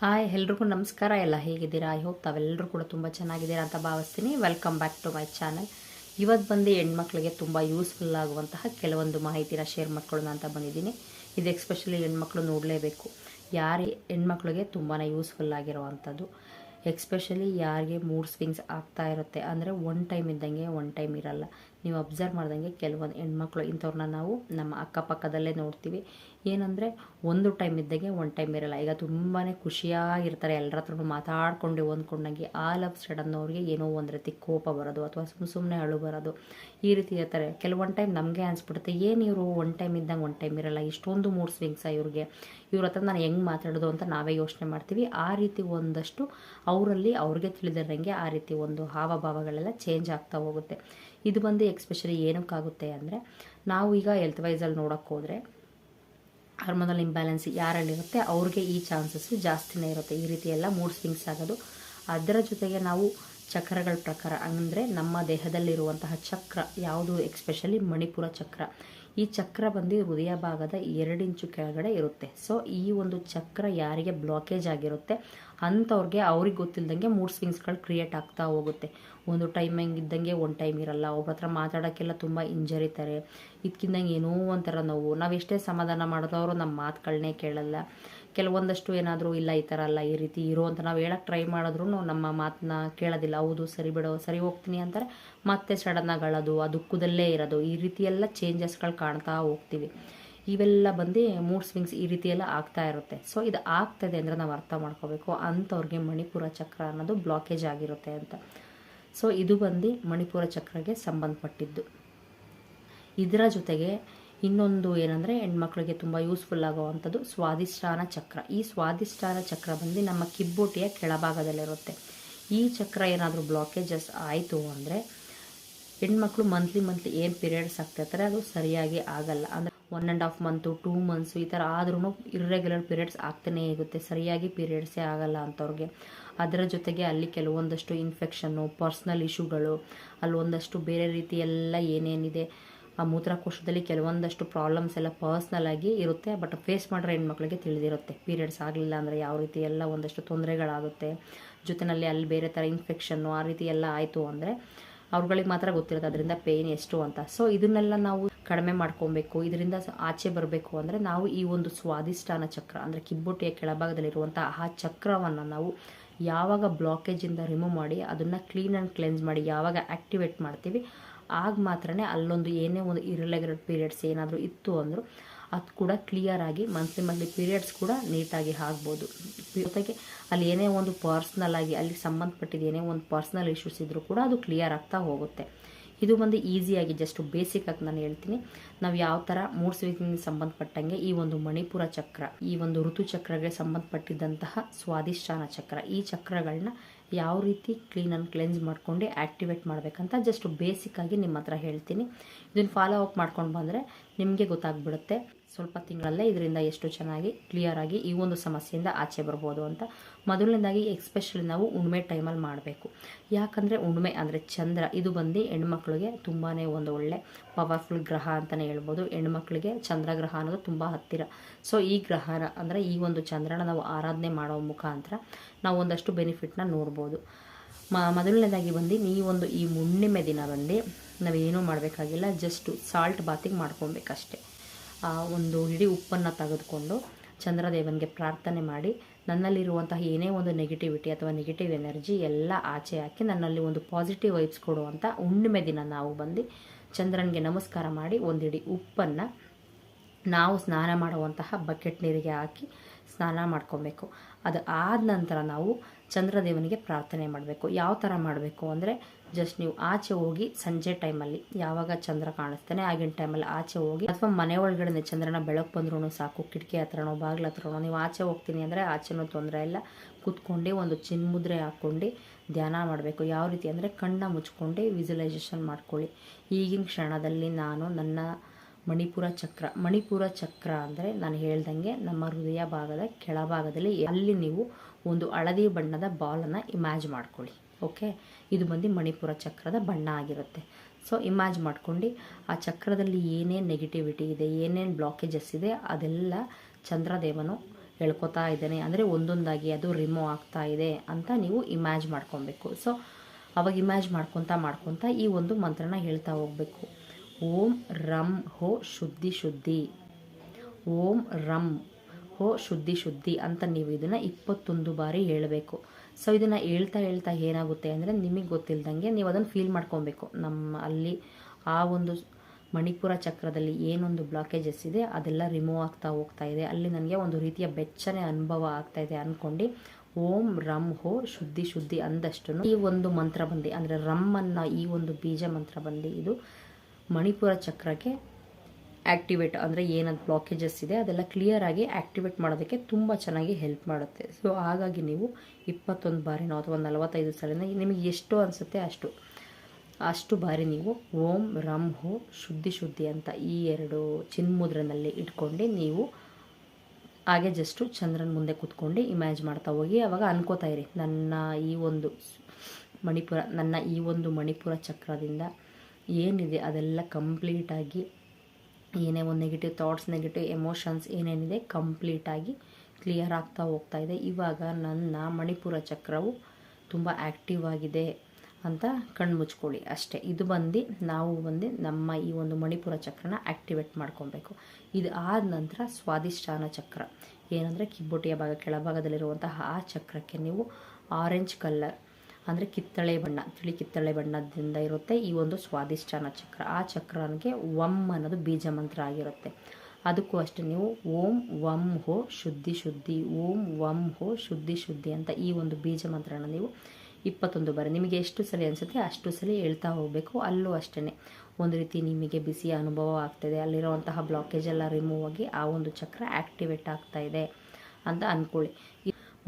Hi, ಎಲ್ರಿಗೂ ನಮಸ್ಕಾರ. ಎಲ್ಲ ಹೇಗಿದ್ದೀರಾ? ಐ ಹೋಪ್ ತಾವೆಲ್ಲರೂ ಕೂಡ ತುಂಬ ಚೆನ್ನಾಗಿದ್ದೀರಾ ಅಂತ ಭಾವಿಸ್ತೀನಿ. Welcome back to my channel ಇವತ್ತು ಬಂದು ಹೆಣ್ಮಕ್ಳಿಗೆ ತುಂಬ ಯೂಸ್ಫುಲ್ ಆಗುವಂತಹ ಕೆಲವೊಂದು ಮಾಹಿತಿನ ಶೇರ್ ಮಾಡ್ಕೊಳ್ಳೋಣ ಅಂತ ಬಂದಿದ್ದೀನಿ. ಇದು ಎಕ್ಸ್ಪೆಷಲಿ ಹೆಣ್ಮಕ್ಳು ನೋಡಲೇಬೇಕು. ಯಾರು ಹೆಣ್ಮಕ್ಳಿಗೆ ತುಂಬಾ ಯೂಸ್ಫುಲ್ ಆಗಿರುವಂಥದ್ದು. ಎಕ್ಸ್ಪೆಷಲಿ ಯಾರಿಗೆ ಮೂಡ್ ಸ್ವಿಂಗ್ಸ್ ಆಗ್ತಾ ಇರುತ್ತೆ. ಅಂದರೆ ಒನ್ ಟೈಮ್ ಇದ್ದಂಗೆ ಒನ್ ಟೈಮ್ ಇರಲ್ಲ. ನೀವು ಅಬ್ಸರ್ವ್ ಮಾಡ್ದಂಗೆ ಕೆಲವೊಂದು ಹೆಣ್ಮಕ್ಳು ಇಂಥವ್ರನ್ನ ನಾವು ನಮ್ಮ ಅಕ್ಕಪಕ್ಕದಲ್ಲೇ ನೋಡ್ತೀವಿ. ಏನಂದರೆ ಒಂದು ಟೈಮ್ ಇದ್ದಂಗೆ ಒಂದು ಟೈಮ್ ಇರಲ್ಲ. ಈಗ ತುಂಬಾ ಖುಷಿಯಾಗಿರ್ತಾರೆ ಎಲ್ಲರ ಹತ್ರನೂ ಮಾತಾಡ್ಕೊಂಡು ಹೊಂದ್ಕೊಂಡಂಗೆ ಆ ಲವ್ ಸಡನ್ ಅವ್ರಿಗೆ ಏನೋ ಒಂದು ರೀತಿ ಕೋಪ ಬರೋದು ಅಥವಾ ಸುಮ್ಮ ಸುಮ್ಮನೆ ಅಳು ಬರೋದು. ಈ ರೀತಿ ಇರ್ತಾರೆ ಕೆಲವೊಂದು ಟೈಮ್ ನಮಗೆ ಅನಿಸ್ಬಿಡುತ್ತೆ, ಏನು ಇವರು ಒನ್ ಟೈಮ್ ಇದ್ದಂಗೆ ಒನ್ ಟೈಮ್ ಇರಲ್ಲ, ಇಷ್ಟೊಂದು ಮೂಡ್ ಸ್ವಿಂಗ್ಸ ಇವ್ರಿಗೆ. ಇವ್ರ ಹತ್ರ ನಾನು ಹೆಂಗೆ ಮಾತಾಡೋದು ಅಂತ ನಾವೇ ಯೋಚನೆ ಮಾಡ್ತೀವಿ. ಆ ರೀತಿ ಒಂದಷ್ಟು ಅವರಲ್ಲಿ ಅವ್ರಿಗೆ ತಿಳಿದಿರಂಗೆ ಆ ರೀತಿ ಒಂದು ಹಾವಭಾವಗಳೆಲ್ಲ ಚೇಂಜ್ ಆಗ್ತಾ ಹೋಗುತ್ತೆ. ಇದು ಬಂದು ಎಕ್ಸ್ಪೆಷಲಿ ಏನಕ್ಕಾಗುತ್ತೆ ಅಂದರೆ ನಾವು ಈಗ ಹೆಲ್ತ್ ವೈಸಲ್ಲಿ ನೋಡೋಕ್ಕೆ ಹೋದರೆ ಹಾರ್ಮೋನಲ್ ಇಂಬ್ಯಾಲೆನ್ಸ್ ಯಾರಲ್ಲಿರುತ್ತೆ ಅವ್ರಿಗೆ ಈ ಚಾನ್ಸಸ್ಸು ಜಾಸ್ತಿನೇ ಇರುತ್ತೆ. ಈ ರೀತಿ ಎಲ್ಲ ಮೂಡ್ ಸ್ವಿಂಗ್ಸ್ ಆಗೋದು. ಅದರ ಜೊತೆಗೆ ನಾವು ಚಕ್ರಗಳ ಪ್ರಕಾರ ಅಂದರೆ ನಮ್ಮ ದೇಹದಲ್ಲಿರುವಂತಹ ಚಕ್ರ ಯಾವುದು ಎಕ್ಸ್ಪೆಷಲಿ ಮಣಿಪುರ ಚಕ್ರ. ಈ ಚಕ್ರ ಬಂದು ಹೃದಯ ಭಾಗದ ಎರಡು ಇಂಚು ಕೆಳಗಡೆ ಇರುತ್ತೆ. ಸೊ ಈ ಒಂದು ಚಕ್ರ ಯಾರಿಗೆ ಬ್ಲಾಕೇಜ್ ಆಗಿರುತ್ತೆ ಅಂಥವ್ರಿಗೆ ಅವ್ರಿಗೆ ಗೊತ್ತಿಲ್ಲದಂಗೆ ಮೂಡ್ ಸ್ವಿಂಗ್ಸ್ಗಳು ಕ್ರಿಯೇಟ್ ಆಗ್ತಾ ಹೋಗುತ್ತೆ. ಒಂದು ಟೈಮ್ ಇದ್ದಂಗೆ ಒಂದು ಟೈಮ್ ಇರಲ್ಲ. ಒಬ್ಬರ ಹತ್ರ ಮಾತಾಡೋಕ್ಕೆಲ್ಲ ತುಂಬ ಇಂಜರಿತಾರೆ ಇದಕ್ಕಿಂದಂಗೆ ಏನೋ ಒಂಥರ ನೋವು. ನಾವು ಎಷ್ಟೇ ಸಮಾಧಾನ ಮಾಡಿದ್ರು ಅವರು ನಮ್ಮ ಮಾತುಗಳನ್ನೇ ಕೇಳಲ್ಲ. ಕೆಲವೊಂದಷ್ಟು ಏನಾದರೂ ಇಲ್ಲ, ಈ ಥರ ಅಲ್ಲ, ಈ ರೀತಿ ಇರೋ ಅಂತ ನಾವು ಹೇಳಕ್ಕೆ ಟ್ರೈ ಮಾಡಿದ್ರು ನಮ್ಮ ಮಾತನ್ನ ಕೇಳೋದಿಲ್ಲ. ಹೌದು, ಸರಿ ಬಿಡೋ, ಸರಿ ಹೋಗ್ತೀನಿ ಅಂತಾರೆ. ಮತ್ತೆ ಸಡನ್ನಾಗಿ ಅಳೋದು ಆ ದುಃಖದಲ್ಲೇ ಇರೋದು. ಈ ರೀತಿ ಎಲ್ಲ ಚೇಂಜಸ್ಗಳು ಕಾಣ್ತಾ ಹೋಗ್ತೀವಿ. ಇವೆಲ್ಲ ಬಂದು ಮೂಡ್ ಸ್ವಿಂಗ್ಸ್ ಈ ರೀತಿ ಆಗ್ತಾ ಇರುತ್ತೆ. ಸೊ ಇದು ಆಗ್ತದೆ ಅಂದರೆ ನಾವು ಅರ್ಥ ಮಾಡ್ಕೋಬೇಕು. ಅಂಥವ್ರಿಗೆ ಮಣಿಪುರ ಚಕ್ರ ಅನ್ನೋದು ಬ್ಲಾಕೇಜ್ ಆಗಿರುತ್ತೆ ಅಂತ. ಸೊ ಇದು ಬಂದು ಮಣಿಪುರ ಚಕ್ರಗೆ ಸಂಬಂಧಪಟ್ಟಿದ್ದು. ಇದರ ಜೊತೆಗೆ ಇನ್ನೊಂದು ಏನಂದರೆ ಹೆಣ್ಮಕ್ಳಿಗೆ ತುಂಬ ಯೂಸ್ಫುಲ್ ಆಗುವಂಥದ್ದು ಸ್ವಾದಿಷ್ಠಾನ ಚಕ್ರ. ಈ ಸ್ವಾದಿಷ್ಠಾನ ಚಕ್ರ ಬಂದು ನಮ್ಮ ಕಿಬ್ಬೊಟ್ಟೆಯ ಕೆಳಭಾಗದಲ್ಲಿರುತ್ತೆ. ಈ ಚಕ್ರ ಏನಾದರೂ ಬ್ಲಾಕೇಜಸ್ ಆಯಿತು ಅಂದರೆ ಹೆಣ್ಮಕ್ಳು ಮಂತ್ಲಿ ಮಂತ್ಲಿ ಏನು ಪೀರಿಯಡ್ಸ್ ಆಗ್ತಾಯಿರ್ತಾರೆ ಅದು ಸರಿಯಾಗಿ ಆಗಲ್ಲ. ಅಂದರೆ one and half month two months ಈ ಥರ ಆದ್ರೂ ಇರ್ರೆಗ್ಯುಲರ್ ಪೀರಿಯಡ್ಸ್ ಆಗ್ತಾನೇ ಇರುತ್ತೆ. ಸರಿಯಾಗಿ ಪೀರಿಯಡ್ಸೇ ಆಗಲ್ಲ ಅಂಥವ್ರಿಗೆ ಅದರ ಜೊತೆಗೆ ಅಲ್ಲಿ ಕೆಲವೊಂದಷ್ಟು ಇನ್ಫೆಕ್ಷನ್ನು ಪರ್ಸ್ನಲ್ ಇಶ್ಯೂಗಳು ಅಲ್ಲಿ ಒಂದಷ್ಟು ಬೇರೆ ರೀತಿ ಎಲ್ಲ ಏನೇನಿದೆ, ಆ ಮೂತ್ರಕೋಶದಲ್ಲಿ ಕೆಲವೊಂದಷ್ಟು ಪ್ರಾಬ್ಲಮ್ಸ್ ಎಲ್ಲ ಪರ್ಸ್ನಲ್ ಆಗಿ ಇರುತ್ತೆ ಬಟ್ ಫೇಸ್ ಮಾಡಿರೋ ಹೆಣ್ಮಕ್ಳಿಗೆ ತಿಳಿದಿರುತ್ತೆ. ಪೀರಿಯಡ್ಸ್ ಆಗಲಿಲ್ಲ ಅಂದರೆ ಯಾವ ರೀತಿ ಎಲ್ಲ ಒಂದಷ್ಟು ತೊಂದರೆಗಳಾಗುತ್ತೆ. ಜೊತೆಯಲ್ಲಿ ಅಲ್ಲಿ ಬೇರೆ ಥರ ಇನ್ಫೆಕ್ಷನ್ನು ಆ ರೀತಿ ಎಲ್ಲ ಆಯಿತು ಅಂದರೆ ಅವ್ರುಗಳಿಗೆ ಮಾತ್ರ ಗೊತ್ತಿರುತ್ತೆ, ಅದರಿಂದ ಪೇಯ್ನ್ ಎಷ್ಟು ಅಂತ. ಸೊ ಇದನ್ನೆಲ್ಲ ನಾವು ಕಡಿಮೆ ಮಾಡ್ಕೊಬೇಕು, ಇದರಿಂದ ಆಚೆ ಬರಬೇಕು ಅಂದರೆ ನಾವು ಈ ಒಂದು ಸ್ವಾದಿಷ್ಠಾನ ಚಕ್ರ ಅಂದರೆ ಕಿಬ್ಬೊಟ್ಟೆಯ ಕೆಳಭಾಗದಲ್ಲಿರುವಂಥ ಆ ಚಕ್ರವನ್ನು ನಾವು ಯಾವಾಗ ಬ್ಲಾಕೇಜಿಂದ ರಿಮೂವ್ ಮಾಡಿ ಅದನ್ನು ಕ್ಲೀನ್ ಆ್ಯಂಡ್ ಕ್ಲೆನ್ಸ್ ಮಾಡಿ ಯಾವಾಗ ಆ್ಯಕ್ಟಿವೇಟ್ ಮಾಡ್ತೀವಿ, ಆಗ ಮಾತ್ರ ಅಲ್ಲೊಂದು ಏನೇ ಒಂದು ಇರ್ರೆಗ್ಯುಲರ್ ಪೀರಿಯಡ್ಸ್ ಏನಾದರೂ ಇತ್ತು ಅಂದರೂ ಅದು ಕೂಡ ಕ್ಲಿಯರ್ ಆಗಿ ಮಂತ್ಲಿ ಮಂತ್ಲಿ ಪೀರಿಯಡ್ಸ್ ಕೂಡ ನೀಟಾಗಿ ಆಗ್ಬೋದು. ಜೊತೆಗೆ ಅಲ್ಲಿ ಏನೇ ಒಂದು ಪರ್ಸ್ನಲ್ ಆಗಿ, ಅಲ್ಲಿ ಸಂಬಂಧಪಟ್ಟಿದ್ದು ಏನೇ ಒಂದು ಪರ್ಸ್ನಲ್ ಇಶ್ಯೂಸ್ ಇದ್ದರೂ ಕೂಡ ಅದು ಕ್ಲಿಯರ್ ಆಗ್ತಾ ಹೋಗುತ್ತೆ. ಇದು ಒಂದು ಈಸಿಯಾಗಿ ಜಸ್ಟ್ ಬೇಸಿಕ್ ಆಗಿ ನಾನು ಹೇಳ್ತೀನಿ. ನಾವು ಯಾವ ಥರ ಮೂರು ಸ್ವಿಂಗಿಗೆ ಸಂಬಂಧಪಟ್ಟಂಗೆ ಈ ಒಂದು ಮಣಿಪುರ ಚಕ್ರ, ಈ ಒಂದು ಋತುಚಕ್ರಗೆ ಸಂಬಂಧಪಟ್ಟಿದ್ದಂತಹ ಸ್ವಾದಿಷ್ಠಾನ ಚಕ್ರ, ಈ ಚಕ್ರಗಳನ್ನ ಯಾವ ರೀತಿ ಕ್ಲೀನ್ ಆ್ಯಂಡ್ ಕ್ಲೆನ್ಸ್ ಮಾಡ್ಕೊಂಡು ಆ್ಯಕ್ಟಿವೇಟ್ ಮಾಡಬೇಕಂತ ಜಸ್ಟ್ ಬೇಸಿಕ್ಕಾಗಿ ನಿಮ್ಮ ಹತ್ರ ಹೇಳ್ತೀನಿ. ಇದನ್ನು ಫಾಲೋ ಅಪ್ ಮಾಡ್ಕೊಂಡು ಬಂದರೆ ನಿಮಗೆ ಗೊತ್ತಾಗ್ಬಿಡುತ್ತೆ. ಸ್ವಲ್ಪ ತಿಂಗಳಲ್ಲೇ ಇದರಿಂದ ಎಷ್ಟು ಚೆನ್ನಾಗಿ ಕ್ಲಿಯರ್ ಆಗಿ ಈ ಒಂದು ಸಮಸ್ಯೆಯಿಂದ ಆಚೆ ಬರ್ಬೋದು ಅಂತ. ಮೊದಲನೇದಾಗಿ ಎಕ್ಸ್ಪೆಷಲಿ ನಾವು ಉಣ್ಮೆ ಟೈಮಲ್ಲಿ ಮಾಡಬೇಕು. ಯಾಕಂದರೆ ಉಣ್ಮೆ ಅಂದರೆ ಚಂದ್ರ. ಇದು ಬಂದು ಹೆಣ್ಮಕ್ಳಿಗೆ ತುಂಬಾ ಒಂದು ಒಳ್ಳೆ ಪವರ್ಫುಲ್ ಗ್ರಹ ಅಂತಲೇ ಹೇಳ್ಬೋದು. ಹೆಣ್ಮಕ್ಳಿಗೆ ಚಂದ್ರಗ್ರಹ ಅನ್ನೋದು ತುಂಬ ಹತ್ತಿರ. ಸೊ ಈ ಗ್ರಹನ ಅಂದರೆ ಈ ಒಂದು ಚಂದ್ರನ ನಾವು ಆರಾಧನೆ ಮಾಡೋ ಮುಖಾಂತರ ನಾವು ಒಂದಷ್ಟು ಬೆನಿಫಿಟ್ನ ನೋಡ್ಬೋದು. ಮೊದಲನೇದಾಗಿ ಬಂದು ಒಂದು ಈ ಹುಣ್ಣಿಮೆ ದಿನ ಬಂದು ನಾವೇನೂ ಮಾಡಬೇಕಾಗಿಲ್ಲ ಜಸ್ಟು ಸಾಲ್ಟ್ ಬಾತಿಗೆ ಮಾಡ್ಕೊಬೇಕಷ್ಟೆ. ಒಂದು ಇಡೀ ಉಪ್ಪನ್ನು ತೆಗೆದುಕೊಂಡು ಚಂದ್ರದೇವನಿಗೆ ಪ್ರಾರ್ಥನೆ ಮಾಡಿ, ನನ್ನಲ್ಲಿರುವಂತಹ ಏನೇ ಒಂದು ನೆಗೆಟಿವಿಟಿ ಅಥವಾ ನೆಗೆಟಿವ್ ಎನರ್ಜಿ ಎಲ್ಲ ಆಚೆ ಹಾಕಿ ನನ್ನಲ್ಲಿ ಒಂದು ಪಾಸಿಟಿವ್ ವೈಬ್ಸ್ ಕೊಡುವಂಥ ಹುಣ್ಣಿಮೆ ದಿನ ನಾವು ಬಂದು ಚಂದ್ರನಿಗೆ ನಮಸ್ಕಾರ ಮಾಡಿ ಒಂದಿಡಿ ಉಪ್ಪನ್ನು ನಾವು ಸ್ನಾನ ಮಾಡುವಂತಹ ಬಕೆಟ್ ನೀರಿಗೆ ಹಾಕಿ ಸ್ನಾನ ಮಾಡ್ಕೊಬೇಕು. ಅದು ಆದ ನಂತರ ನಾವು ಚಂದ್ರದೇವನಿಗೆ ಪ್ರಾರ್ಥನೆ ಮಾಡಬೇಕು. ಯಾವ ಥರ ಮಾಡಬೇಕು ಅಂದರೆ ಜಸ್ಟ್ ನೀವು ಆಚೆ ಹೋಗಿ ಸಂಜೆ ಟೈಮಲ್ಲಿ ಯಾವಾಗ ಚಂದ್ರ ಕಾಣಿಸ್ತಾನೆ ಆಗಿನ ಟೈಮಲ್ಲಿ ಆಚೆ ಹೋಗಿ, ಅಥವಾ ಮನೆ ಒಳಗಡೆ ಚಂದ್ರನ ಬೆಳಕು ಬಂದ್ರೂ ಸಾಕು, ಕಿಟಕಿ ಹತ್ರನೋ, ಬಾಗಿಲ ಹತ್ರನೋ, ನೀವು ಆಚೆ ಹೋಗ್ತೀನಿ ಅಂದರೆ ಆಚೆನೂ ತೊಂದರೆ ಇಲ್ಲ. ಕೂತ್ಕೊಂಡು ಒಂದು ಚಿನ್ಮುದ್ರೆ ಹಾಕ್ಕೊಂಡು ಧ್ಯಾನ ಮಾಡಬೇಕು. ಯಾವ ರೀತಿ ಅಂದರೆ ಕಣ್ಣ ಮುಚ್ಕೊಂಡು ವಿಜುವಲೈಸೇಷನ್ ಮಾಡ್ಕೊಳ್ಳಿ. ಈಗಿನ ಕ್ಷಣದಲ್ಲಿ ನಾನು ನನ್ನ ಮಣಿಪುರ ಚಕ್ರ. ಮಣಿಪುರ ಚಕ್ರ ಅಂದರೆ ನಾನು ಹೇಳ್ದಂಗೆ ನಮ್ಮ ಹೃದಯ ಭಾಗದ ಕೆಳಭಾಗದಲ್ಲಿ ಅಲ್ಲಿ ನೀವು ಒಂದು ಹಳದಿ ಬಣ್ಣದ ಬಾಲನ್ನು ಇಮ್ಯಾಜ್ ಮಾಡ್ಕೊಳ್ಳಿ. ಓಕೆ ಇದು ಬಂದು ಮಣಿಪುರ ಚಕ್ರದ ಬಣ್ಣ ಆಗಿರುತ್ತೆ. ಸೊ ಇಮ್ಯಾಜ್ ಮಾಡ್ಕೊಂಡು ಆ ಚಕ್ರದಲ್ಲಿ ಏನೇನು ನೆಗೆಟಿವಿಟಿ ಇದೆ, ಏನೇನು ಬ್ಲಾಕೇಜಸ್ ಇದೆ, ಅದೆಲ್ಲ ಚಂದ್ರದೇವನು ಹೇಳ್ಕೊತಾ ಇದ್ದಾನೆ. ಅಂದರೆ ಒಂದೊಂದಾಗಿ ಅದು ರಿಮೂವ್ ಆಗ್ತಾ ಇದೆ ಅಂತ ನೀವು ಇಮ್ಯಾಜ್ ಮಾಡ್ಕೊಬೇಕು. ಸೊ ಅವಾಗ ಇಮ್ಯಾಜ್ ಮಾಡ್ಕೊತಾ ಮಾಡ್ಕೊತಾ ಈ ಒಂದು ಮಂತ್ರನ ಹೇಳ್ತಾ ಹೋಗಬೇಕು. ಓಂ ರಂ ಹೋ ಶುದ್ಧಿ ಶುದ್ಧಿ. ಓಂ ರಂ ಹೋ ಶುದ್ಧಿ ಶುದ್ಧಿ ಅಂತ ನೀವು ಇದನ್ನು ಇಪ್ಪತ್ತೊಂದು ಬಾರಿ ಹೇಳಬೇಕು. ಸೊ ಇದನ್ನು ಹೇಳ್ತಾ ಹೇಳ್ತಾ ಏನಾಗುತ್ತೆ ಅಂದರೆ ನಿಮಗೆ ಗೊತ್ತಿಲ್ದಂಗೆ ನೀವು ಅದನ್ನು ಫೀಲ್ ಮಾಡ್ಕೊಬೇಕು. ನಮ್ಮ ಅಲ್ಲಿ ಆ ಒಂದು ಮಣಿಪುರ ಚಕ್ರದಲ್ಲಿ ಏನೊಂದು ಬ್ಲಾಕೇಜಸ್ ಇದೆ, ಅದೆಲ್ಲ ರಿಮೂವ್ ಆಗ್ತಾ ಹೋಗ್ತಾ ಇದೆ. ಅಲ್ಲಿ ನನಗೆ ಒಂದು ರೀತಿಯ ಬೆಚ್ಚನೆ ಅನುಭವ ಆಗ್ತಾ ಇದೆ ಅಂದ್ಕೊಂಡು ಓಂ ರಂ ಹೋ ಶುದ್ಧಿ ಶುದ್ಧಿ ಅಂದಷ್ಟು ಈ ಒಂದು ಮಂತ್ರ ಬಂದಿ. ಅಂದರೆ ರಮ್ ಈ ಒಂದು ಬೀಜ ಮಂತ್ರ ಬಂದಿ. ಇದು ಮಣಿಪುರ ಚಕ್ರಕ್ಕೆ ಆ್ಯಕ್ಟಿವೇಟ್ ಅಂದರೆ ಏನಂತ ಬ್ಲಾಕೇಜಸ್ ಇದೆ, ಅದೆಲ್ಲ ಕ್ಲಿಯರಾಗಿ ಆ್ಯಕ್ಟಿವೇಟ್ ಮಾಡೋದಕ್ಕೆ ತುಂಬ ಚೆನ್ನಾಗಿ ಹೆಲ್ಪ್ ಮಾಡುತ್ತೆ. ಸೊ ಹಾಗಾಗಿ ನೀವು ಇಪ್ಪತ್ತೊಂದು ಬಾರಿನೋ ಅಥವಾ ನಲವತ್ತೈದು ಸಲನ, ನಿಮಗೆ ಎಷ್ಟು ಅನಿಸುತ್ತೆ ಅಷ್ಟು. ಅಷ್ಟು ಬಾರಿ ನೀವು ಓಂ, ರಂ, ಹೋ, ಶುದ್ಧಿ ಶುದ್ಧಿ ಅಂತ ಈ ಎರಡು ಚಿನ್ಮುದ್ರನಲ್ಲಿ ಇಟ್ಕೊಂಡು ನೀವು ಹಾಗೆ ಜಸ್ಟು ಚಂದ್ರನ ಮುಂದೆ ಕೂತ್ಕೊಂಡು ಇಮ್ಯಾಜ್ ಮಾಡ್ತಾ ಹೋಗಿ, ಅವಾಗ ಅನ್ಕೋತಾ ಇರಿ, ನನ್ನ ಈ ಒಂದು ಮಣಿಪುರ, ನನ್ನ ಈ ಒಂದು ಮಣಿಪುರ ಚಕ್ರದಿಂದ ಏನಿದೆ ಅದೆಲ್ಲ ಕಂಪ್ಲೀಟಾಗಿ ಏನೇ ಒಂದು ನೆಗೆಟಿವ್ ಥಾಟ್ಸ್ ನೆಗೆಟಿವ್ ಎಮೋಷನ್ಸ್ ಏನೇನಿದೆ ಕಂಪ್ಲೀಟಾಗಿ ಕ್ಲಿಯರ್ ಆಗ್ತಾ ಹೋಗ್ತಾ ಇದೆ. ಇವಾಗ ನನ್ನ ಮಣಿಪುರ ಚಕ್ರವು ತುಂಬ ಆ್ಯಕ್ಟಿವ್ ಆಗಿದೆ ಅಂತ ಕಣ್ಣು ಮುಚ್ಕೊಳ್ಳಿ ಅಷ್ಟೇ. ಇದು ಬಂದು ನಾವು ಬಂದು ನಮ್ಮ ಈ ಒಂದು ಮಣಿಪುರ ಚಕ್ರನ ಆ್ಯಕ್ಟಿವೇಟ್ ಮಾಡ್ಕೊಬೇಕು. ಇದು ಆದ ನಂತರ ಸ್ವಾದಿಷ್ಠಾನ ಚಕ್ರ. ಏನಂದರೆ ಕಿಬ್ಬೊಟ್ಟಿಯ ಭಾಗ ಕೆಳಭಾಗದಲ್ಲಿರುವಂತಹ ಆ ಚಕ್ರಕ್ಕೆ ನೀವು ಆರೆಂಜ್ ಕಲರ್ ಅಂದರೆ ಕಿತ್ತಳೆ ಬಣ್ಣ ತಿಳಿ ಕಿತ್ತಳೆ ಬಣ್ಣದಿಂದ ಇರುತ್ತೆ ಈ ಒಂದು ಸ್ವಾದಿಷ್ಠಾನ ಚಕ್ರ. ಆ ಚಕ್ರನಿಗೆ ವಂ ಅನ್ನೋದು ಬೀಜ ಮಂತ್ರ ಆಗಿರುತ್ತೆ. ಅದಕ್ಕೂ ಅಷ್ಟೇ ನೀವು ಓಂ ವಂ ಹೋ ಶುದ್ಧಿ ಶುದ್ಧಿ, ಓಂ ವಂ ಹೋ ಶುದ್ಧಿ ಶುದ್ಧಿ ಅಂತ ಈ ಒಂದು ಬೀಜ ಮಂತ್ರನ ನೀವು ಇಪ್ಪತ್ತೊಂದು ಬಾರಿ. ನಿಮಗೆ ಎಷ್ಟು ಸಲ ಅನಿಸುತ್ತೆ ಅಷ್ಟು ಸಲ ಹೇಳ್ತಾ ಹೋಗಬೇಕು. ಅಲ್ಲೂ ಅಷ್ಟೇ ಒಂದು ರೀತಿ ನಿಮಗೆ ಬಿಸಿಯ ಅನುಭವ ಆಗ್ತಾಯಿದೆ ಅಲ್ಲಿರುವಂತಹ ಬ್ಲಾಕೇಜ್ ಎಲ್ಲ ರಿಮೂವ್ ಆಗಿ ಆ ಒಂದು ಚಕ್ರ ಆ್ಯಕ್ಟಿವೇಟ್ ಇದೆ ಅಂತ ಅಂದ್ಕೊಳ್ಳಿ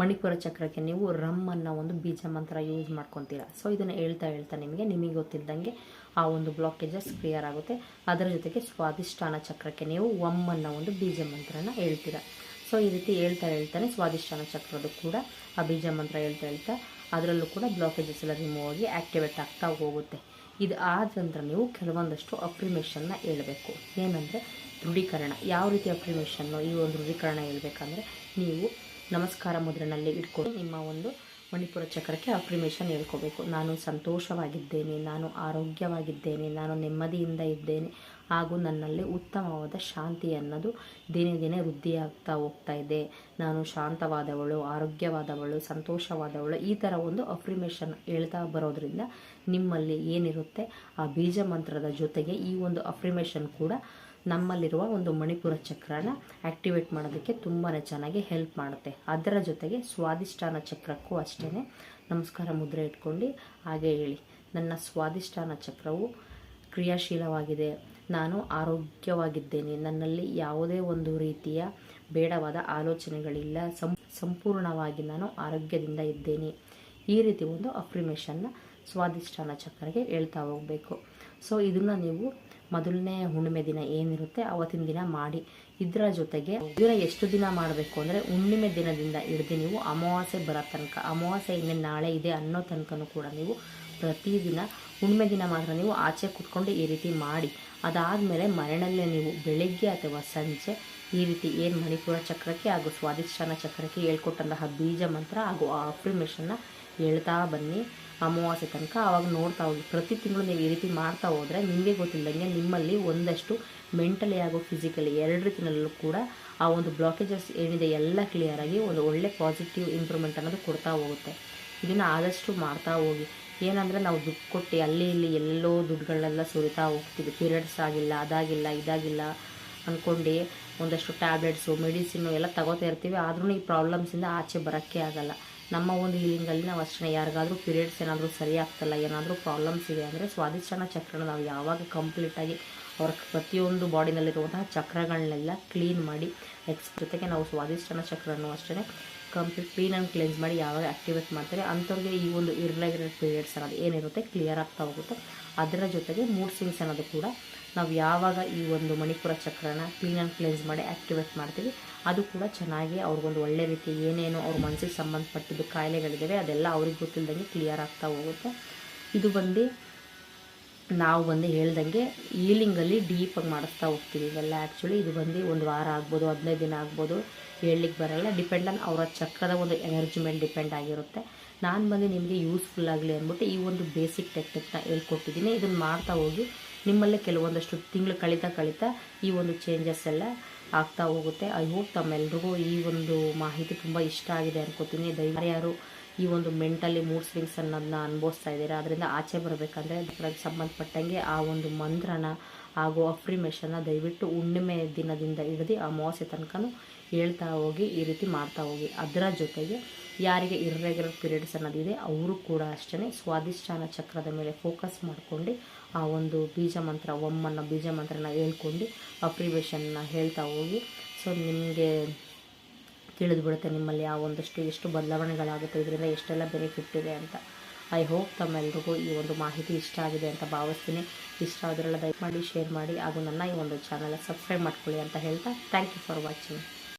ಮಣಿಪುರ ಚಕ್ರಕ್ಕೆ ನೀವು ರಮ್ ಅನ್ನೋ ಒಂದು ಬೀಜ ಮಂತ್ರ ಯೂಸ್ ಮಾಡ್ಕೊತೀರ. ಸೊ ಇದನ್ನು ಹೇಳ್ತಾ ಹೇಳ್ತಾ ನಿಮಗೆ ನಿಮಗೆ ಗೊತ್ತಿದ್ದಂಗೆ ಆ ಒಂದು ಬ್ಲಾಕೇಜಸ್ ಕ್ಲಿಯರ್ ಆಗುತ್ತೆ. ಅದರ ಜೊತೆಗೆ ಸ್ವಾದಿಷ್ಠಾನ ಚಕ್ರಕ್ಕೆ ನೀವು ಒಮ್ ಅನ್ನೋ ಒಂದು ಬೀಜ ಮಂತ್ರನ ಹೇಳ್ತೀರ. ಸೊ ಈ ರೀತಿ ಹೇಳ್ತಾ ಹೇಳ್ತಾನೆ ಸ್ವಾದಿಷ್ಠಾನ ಚಕ್ರದ ಕೂಡ ಆ ಬೀಜ ಮಂತ್ರ ಹೇಳ್ತಾ ಹೇಳ್ತಾ ಅದರಲ್ಲೂ ಕೂಡ ಬ್ಲಾಕೇಜಸ್ ಎಲ್ಲ ರಿಮೂವ್ ಆಗಿ ಆ್ಯಕ್ಟಿವೇಟ್ ಆಗ್ತಾ ಹೋಗುತ್ತೆ. ಇದು ಆದ ನಂತರ ನೀವು ಕೆಲವೊಂದಷ್ಟು ಅಪ್ರಿಮೇಷನ್ನ ಹೇಳಬೇಕು. ಏನಂದರೆ ದೃಢೀಕರಣ. ಯಾವ ರೀತಿ ಅಪ್ರಿಮೇಷನ್ನು ಈ ಒಂದು ದೃಢೀಕರಣ ಹೇಳ್ಬೇಕಂದ್ರೆ, ನೀವು ನಮಸ್ಕಾರ ಮುದ್ರನಲ್ಲಿ ಇಟ್ಕೊಂಡು ನಿಮ್ಮ ಒಂದು ಮಣಿಪುರ ಚಕ್ರಕ್ಕೆ ಅಪ್ರಿಮೇಷನ್ ಹೇಳ್ಕೋಬೇಕು. ನಾನು ಸಂತೋಷವಾಗಿದ್ದೇನೆ, ನಾನು ಆರೋಗ್ಯವಾಗಿದ್ದೇನೆ, ನಾನು ನೆಮ್ಮದಿಯಿಂದ ಇದ್ದೇನೆ. ಹಾಗೂ ನನ್ನಲ್ಲಿ ಉತ್ತಮವಾದ ಶಾಂತಿ ಅನ್ನೋದು ದಿನೇ ದಿನೇ ವೃದ್ಧಿಯಾಗ್ತಾ ಹೋಗ್ತಾ ಇದೆ. ನಾನು ಶಾಂತವಾದವಳು, ಆರೋಗ್ಯವಾದವಳು, ಸಂತೋಷವಾದವಳು, ಈ ಥರ ಒಂದು ಅಫ್ರಿಮೇಷನ್ ಹೇಳ್ತಾ ಬರೋದ್ರಿಂದ ನಿಮ್ಮಲ್ಲಿ ಏನಿರುತ್ತೆ ಆ ಬೀಜ ಮಂತ್ರದ ಜೊತೆಗೆ ಈ ಒಂದು ಅಫ್ರಿಮೇಷನ್ ಕೂಡ ನಮ್ಮಲ್ಲಿರುವ ಒಂದು ಮಣಿಪುರ ಚಕ್ರನ ಆ್ಯಕ್ಟಿವೇಟ್ ಮಾಡೋದಕ್ಕೆ ತುಂಬಾ ಚೆನ್ನಾಗಿ ಹೆಲ್ಪ್ ಮಾಡುತ್ತೆ. ಅದರ ಜೊತೆಗೆ ಸ್ವಾದಿಷ್ಠಾನ ಚಕ್ರಕ್ಕೂ ಅಷ್ಟೇ ನಮಸ್ಕಾರ ಮುದ್ರೆ ಇಟ್ಕೊಂಡು ಹಾಗೆ ಹೇಳಿ. ನನ್ನ ಸ್ವಾದಿಷ್ಠಾನ ಚಕ್ರವು ಕ್ರಿಯಾಶೀಲವಾಗಿದೆ. ನಾನು ಆರೋಗ್ಯವಾಗಿದ್ದೇನೆ. ನನ್ನಲ್ಲಿ ಯಾವುದೇ ಒಂದು ರೀತಿಯ ಬೇಡವಾದ ಆಲೋಚನೆಗಳಿಲ್ಲ. ಸಂಪೂರ್ಣವಾಗಿ ನಾನು ಆರೋಗ್ಯದಿಂದ ಇದ್ದೇನೆ. ಈ ರೀತಿ ಒಂದು ಅಫ್ರಿಮೇಷನ್ನ ಸ್ವಾದಿಷ್ಠಾನ ಚಕ್ರಗೆ ಹೇಳ್ತಾ ಹೋಗಬೇಕು. ಸೊ ಇದನ್ನು ನೀವು ಮೊದಲನೇ ಹುಣ್ಣಿಮೆ ದಿನ ಏನಿರುತ್ತೆ ಅವತ್ತಿನ ದಿನ ಮಾಡಿ. ಇದರ ಜೊತೆಗೆ ಇದನ್ನು ಎಷ್ಟು ದಿನ ಮಾಡಬೇಕು ಅಂದರೆ ಹುಣ್ಣಿಮೆ ದಿನದಿಂದ ಹಿಡಿದು ನೀವು ಅಮಾವಾಸ್ಯೆ ಬರೋ ತನಕ. ಅಮಾವಾಸ್ಯೆ ಇನ್ನೇ ನಾಳೆ ಇದೆ ಅನ್ನೋ ತನಕನೂ ಕೂಡ ನೀವು ಪ್ರತಿದಿನ ಹುಣ್ಮೆ ದಿನ ಮಾತ್ರ ನೀವು ಆಚೆ ಕುತ್ಕೊಂಡು ಈ ರೀತಿ ಮಾಡಿ. ಅದಾದಮೇಲೆ ಮರಳಲ್ಲೇ ನೀವು ಬೆಳಗ್ಗೆ ಅಥವಾ ಸಂಜೆ ಈ ರೀತಿ ಏನು ಮಣಿಪುರ ಚಕ್ರಕ್ಕೆ ಹಾಗೂ ಸ್ವಾದಿಷ್ಠಾನ ಚಕ್ರಕ್ಕೆ ಹೇಳ್ಕೊಟ್ಟಂತಹ ಬೀಜ ಮಂತ್ರ ಹಾಗೂ ಆ ಅಫ್ರಿಮೇಷನ್ನ ಹೇಳ್ತಾ ಬನ್ನಿ ಅಮಾವಾಸ್ಯೆ ತನಕ. ಆವಾಗ ನೋಡ್ತಾ ಹೋಗಿ. ಪ್ರತಿ ತಿಂಗಳು ನೀವು ಈ ರೀತಿ ಮಾಡ್ತಾ ಹೋದರೆ ನಿಮಗೆ ಗೊತ್ತಿಲ್ಲದಂಗೆ ನಿಮ್ಮಲ್ಲಿ ಒಂದಷ್ಟು ಮೆಂಟಲಿ ಹಾಗೂ ಫಿಸಿಕಲಿ ಎರಡು ರೀತಿಯಲ್ಲೂ ಕೂಡ ಆ ಒಂದು ಬ್ಲಾಕೇಜಸ್ ಏನಿದೆ ಎಲ್ಲ ಕ್ಲಿಯರಾಗಿ ಒಂದು ಒಳ್ಳೆ ಪಾಸಿಟಿವ್ ಇಂಪ್ರೂವ್ಮೆಂಟ್ ಅನ್ನೋದು ಕೊಡ್ತಾ ಹೋಗುತ್ತೆ. ಇದನ್ನು ಆದಷ್ಟು ಮಾಡ್ತಾ ಹೋಗಿ. ಏನಂದರೆ ನಾವು ದುಡ್ಡು ಕೊಟ್ಟು ಅಲ್ಲಿ ಇಲ್ಲಿ ಎಲ್ಲೋ ದುಡ್ಡುಗಳನ್ನೆಲ್ಲ ಸುರಿತಾ ಹೋಗ್ತೀವಿ. ಪೀರಿಯಡ್ಸ್ ಆಗಿಲ್ಲ, ಅದಾಗಿಲ್ಲ, ಇದಾಗಿಲ್ಲ ಅಂದ್ಕೊಂಡು ಒಂದಷ್ಟು ಟ್ಯಾಬ್ಲೆಟ್ಸು ಮೆಡಿಸಿನು ಎಲ್ಲ ತಗೋತಾ ಇರ್ತೀವಿ. ಆದ್ರೂ ಈ ಪ್ರಾಬ್ಲಮ್ಸಿಂದ ಆಚೆ ಬರೋಕ್ಕೆ ಆಗಲ್ಲ. ನಮ್ಮ ಒಂದು ಹೀಲಿಂಗಲ್ಲಿ ನಾವು ಅಷ್ಟೇ ಯಾರಿಗಾದರೂ ಪೀರಿಯಡ್ಸ್ ಏನಾದರೂ ಸರಿ ಆಗ್ತಲ್ಲ, ಏನಾದರೂ ಪ್ರಾಬ್ಲಮ್ಸ್ ಇದೆ ಅಂದರೆ ಸ್ವಾದಿಷ್ಠಾನ ಚಕ್ರನ ನಾವು ಯಾವಾಗ ಕಂಪ್ಲೀಟಾಗಿ ಅವ್ರ ಪ್ರತಿಯೊಂದು ಬಾಡಿನಲ್ಲಿರುವಂತಹ ಚಕ್ರಗಳನ್ನೆಲ್ಲ ಕ್ಲೀನ್ ಮಾಡಿ, ಎಕ್ಸ್ ಜೊತೆಗೆ ನಾವು ಸ್ವಾದಿಷ್ಠಾನ ಚಕ್ರನೂ ಅಷ್ಟೇ ಕಂಪ್ಲೀಟ್ ಕ್ಲೀನ್ ಆ್ಯಂಡ್ ಕ್ಲೆನ್ಸ್ ಮಾಡಿ ಯಾವಾಗ ಆ್ಯಕ್ಟಿವೇಟ್ ಮಾಡ್ತಾರೆ, ಅಂಥವ್ರಿಗೆ ಈ ಒಂದು ಇರ್ರೆಗ್ಯುಲರ್ ಪೀರಿಯಡ್ಸ್ ಅನ್ನೋದು ಏನಿರುತ್ತೆ ಕ್ಲಿಯರ್ ಆಗ್ತಾ ಹೋಗುತ್ತೆ ಅದರ ಜೊತೆಗೆ ಮೂಡ್ ಸ್ವಿಂಗ್ಸ್ ಅನ್ನೋದು ಕೂಡ ನಾವು ಯಾವಾಗ ಈ ಒಂದು ಮಣಿಪುರ ಚಕ್ರನ ಕ್ಲೀನ್ ಆ್ಯಂಡ್ ಕ್ಲೆನ್ಸ್ ಮಾಡಿ ಆ್ಯಕ್ಟಿವೇಟ್ ಮಾಡ್ತೀವಿ, ಅದು ಕೂಡ ಚೆನ್ನಾಗಿ ಅವ್ರಿಗೊಂದು ಒಳ್ಳೆ ರೀತಿ ಏನೇನು ಅವ್ರ ಮನಸ್ಸಿಗೆ ಸಂಬಂಧಪಟ್ಟಿದ್ದು ಕಾಯಿಲೆಗಳಿದ್ದಾವೆ ಅದೆಲ್ಲ ಅವ್ರಿಗೆ ಗೊತ್ತಿಲ್ಲದಂಗೆ ಕ್ಲಿಯರ್ ಆಗ್ತಾ ಹೋಗುತ್ತೆ. ಇದು ಬಂದು ನಾವು ಬಂದು ಹೇಳ್ದಂಗೆ ಈಲಿಂಗಲ್ಲಿ ಡೀಪಾಗಿ ಮಾಡಿಸ್ತಾ ಹೋಗ್ತೀವಿ ಇವೆಲ್ಲ ಆ್ಯಕ್ಚುಲಿ ಇದು ಬಂದು ಒಂದು ವಾರ ಆಗ್ಬೋದು, ಹದಿನೈದು ದಿನ ಆಗ್ಬೋದು ಹೇಳಲಿಕ್ಕೆ ಬರೋಲ್ಲ. ಡಿಪೆಂಡ್ ಆನ್ ಅವರ ಚಕ್ರದ ಒಂದು ಎನರ್ಜಿ ಮೇಲೆ ಡಿಪೆಂಡ್ ಆಗಿರುತ್ತೆ. ನಾನು ಬಂದು ನಿಮಗೆ ಯೂಸ್ಫುಲ್ ಆಗಲಿ ಅಂದ್ಬಿಟ್ಟು ಈ ಒಂದು ಬೇಸಿಕ್ ಟೆಕ್ನಿಕ್ನ ಹೇಳ್ಕೊಟ್ಟಿದ್ದೀನಿ. ಇದನ್ನು ಮಾಡ್ತಾ ಹೋಗಿ ನಿಮ್ಮಲ್ಲೇ ಕೆಲವೊಂದಷ್ಟು ತಿಂಗಳು ಕಳೀತಾ ಕಳೀತಾ ಈ ಒಂದು ಚೇಂಜಸ್ ಎಲ್ಲ ಆಗ್ತಾ ಹೋಗುತ್ತೆ. ಐ ಹೋಪ್ ತಮ್ಮೆಲ್ರಿಗೂ ಈ ಒಂದು ಮಾಹಿತಿ ತುಂಬ ಇಷ್ಟ ಆಗಿದೆ ಅನ್ಕೋತೀನಿ. ದಯವಿಟ್ಟು ಯಾರು ಈ ಒಂದು ಮೆಂಟಲಿ ಮೂಡ್ ಸ್ವಿಂಗ್ಸ್ ಅನ್ನೋದನ್ನ ಅನುಭವಿಸ್ತಾ ಇದ್ದೀರಾ? ಅದರಿಂದ ಆಚೆ ಬರಬೇಕಂದ್ರೆ ಅದಕ್ಕೆ ಸಂಬಂಧಪಟ್ಟಂಗೆ ಆ ಒಂದು ಮಂತ್ರನ ಹಾಗೂ ಅಫ್ರಿಮೇಷನ್ನ ದಯವಿಟ್ಟು ಹುಣ್ಣಿಮೆ ದಿನದಿಂದ ಹಿಡಿದು ಅಮಾವಾಸ್ಯೆ ತನಕನೂ ಹೇಳ್ತಾ ಹೋಗಿ, ಈ ರೀತಿ ಮಾಡ್ತಾ ಹೋಗಿ. ಅದರ ಜೊತೆಗೆ ಯಾರಿಗೆ ಇರ್ರೆಗ್ಯುಲರ್ ಪೀರಿಯಡ್ಸ್ ಅನ್ನೋದಿದೆ, ಅವರು ಕೂಡ ಅಷ್ಟೇ ಸ್ವಾದಿಷ್ಠಾನ ಚಕ್ರದ ಮೇಲೆ ಫೋಕಸ್ ಮಾಡ್ಕೊಂಡು ಆ ಒಂದು ಬೀಜ ಮಂತ್ರ, ಒಮ್ಮನ್ನ ಬೀಜ ಮಂತ್ರನ ಹೇಳ್ಕೊಂಡು ಅಪ್ರಿವೇಷನ್ನ ಹೇಳ್ತಾ ಹೋಗಿ. ಸೊ ನಿಮಗೆ ತಿಳಿದು ಬಿಡುತ್ತೆ ನಿಮ್ಮಲ್ಲಿ ಆ ಒಂದಷ್ಟು ಎಷ್ಟು ಬದಲಾವಣೆಗಳಾಗುತ್ತೆ, ಇದರಿಂದ ಎಷ್ಟೆಲ್ಲ ಬೆನಿಫಿಟ್ ಇದೆ ಅಂತ. ಐ ಹೋಪ್ ತಮ್ಮೆಲ್ರಿಗೂ ಈ ಒಂದು ಮಾಹಿತಿ ಇಷ್ಟ ಆಗಿದೆ ಅಂತ ಭಾವಿಸ್ತೀನಿ. ಇಷ್ಟ ಆದ್ರೆಲ್ಲ ದಯಮಾಡಿ ಶೇರ್ ಮಾಡಿ, ಹಾಗೂ ನನ್ನ ಈ ಒಂದು ಚಾನಲ್ ಸಬ್ಸ್ಕ್ರೈಬ್ ಮಾಡ್ಕೊಳ್ಳಿ ಅಂತ ಹೇಳ್ತಾ ಥ್ಯಾಂಕ್ ಯು ಫಾರ್ ವಾಚಿಂಗ್